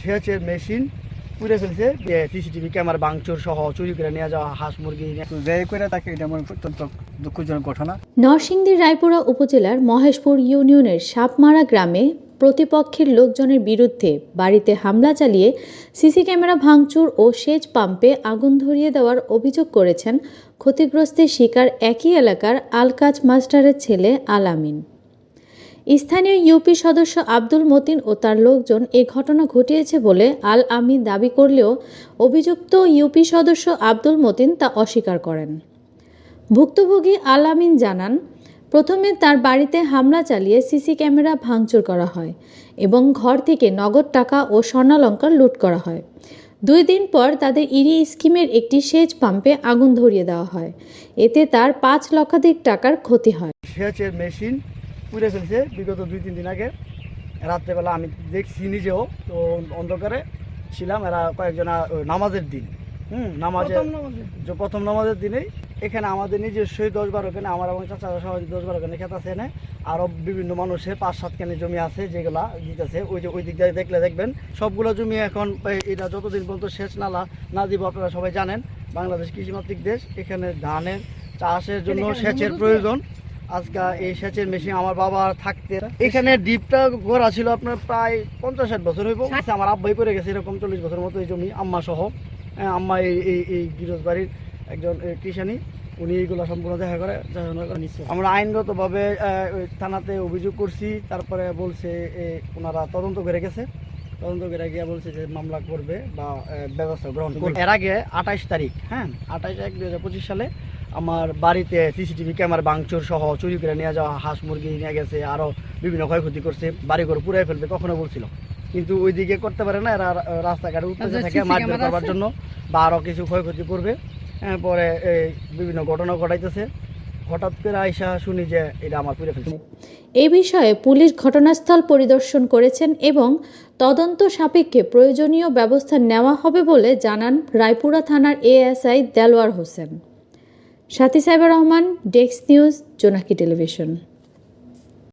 সেচের মেশিন পুড়ে ফেলছে। সিসিটিভি ক্যামেরা ভাঙচুর সহ চুরি করে নিয়ে যাওয়া হাঁস মুরগি ব্যয় করে তাকে এটা আমার অত্যন্ত দুঃখজনক ঘটনা। নরসিংদীর রায়পুরা উপজেলার মহেশপুর ইউনিয়নের সাপমারা গ্রামে প্রতিপক্ষের লোকজনের বিরুদ্ধে বাড়িতে হামলা চালিয়ে সিসি ক্যামেরা ভাঙচুর ও সেচ পাম্পে আগুন ধরিয়ে দেওয়ার অভিযোগ করেছেন ক্ষতিগ্রস্তের শিকার একই এলাকার আলকাজ মাস্টারের ছেলে আলামিন স্থানীয় ইউপি সদস্য আব্দুল মতিন ও তার লোকজন এ ঘটনা ঘটিয়েছে বলে আল আমিন দাবি করলেও অভিযুক্ত ইউপি সদস্য আব্দুল মতিন তা অস্বীকার করেন। ভুক্তভোগী আল আমিন জানান, প্রথমে তার বাড়িতে হামলা চালিয়ে সিসি ক্যামেরা ভাঙচুর করা হয় এবং ঘর থেকে নগদ টাকা ও স্বর্ণালঙ্কার লুট করা হয়। দুই দিন পর তাদের ইরি স্কিমের একটি সেচ পাম্পে আগুন ধরিয়ে দেওয়া হয়। এতে তার পাঁচ লক্ষাধিক টাকার ক্ষতি হয়। সেচের মেশিন পুড়ে ফেলছে। বিগত দুই তিন দিন আগে। রাত্রেবেলা আমি দেখছি নিজেও তো অন্ধকারে ছিলাম। এরা কয়েকজনা নামাজের দিন। হুম নামাজের যে প্রথম নামাজের দিনেই এখানে আমাদের নিজস্বই দশ বারো খানে আমার এবং চাচা সহ দশ বারো খানে খেত আছে এনে আরও বিভিন্ন মানুষের পাঁচ সাত খানে জমি আছে যেগুলা দিতেছে। ওই যে ওই দিক দিয়ে দেখলে দেখবেন সবগুলো জমি এখন এটা যতদিন পর্যন্ত সেচ নালা না দিব আপনারা সবাই জানেন বাংলাদেশ কৃষিমাত্রিক দেশ। এখানে ধানের চাষের জন্য সেচের প্রয়োজন। আজকে এই সেচের মেশিন আমার বাবা থাকতে। এখানে ডিপটা গড়া ছিল আপনার প্রায় পঞ্চাশ ষাট বছর হইব। আমার আব্বাই করে গেছে এরকম চল্লিশ বছর মতো এই জমি আম্মা সহ আম্মা এই এই এই গিরজ বাড়ির একজন কৃষানি। উনি এইগুলো সম্পূর্ণ দেখা করে নিচ্ছে আমরা আইনগতভাবে থানাতে অভিযোগ করছি তারপরে বলছে ওনারা তদন্ত করে গেছে। তদন্ত করে গিয়ে বলছে যে মামলা করবে বা ব্যবস্থা গ্রহণ করবে। এর আগে আঠাইশ তারিখ হ্যাঁ আঠাইশ এক দুই হাজার পঁচিশ সালে আমার বাড়িতে সিসিটিভি ক্যামেরা ভাঙচুর সহ চুরি করে নিয়ে যাওয়া হাঁস মুরগি নিয়ে গেছে আরও বিভিন্ন ক্ষয়ক্ষতি করছে বাড়িঘর পুড়ে ফেলবে কখনো বলছিল। কিন্তু ওইদিকে করতে পারে না এরা রাস্তাঘাটে উঠতে থাকে মারধর করবার জন্য বা আরও কিছু ক্ষয়ক্ষতি করবে। পরে এই বিভিন্ন ঘটনা ঘটাইতেছে। হঠাৎ করে আইসা শুনি যে এটা আমার পুড়ে ফেলছে। এ বিষয়ে পুলিশ ঘটনাস্থল পরিদর্শন করেছেন এবং তদন্ত সাপেক্ষে প্রয়োজনীয় ব্যবস্থা নেওয়া হবে বলে জানান রায়পুরা থানার ASI Delwar Hossain. Sathi cyber Rahman desk news Jonaki television.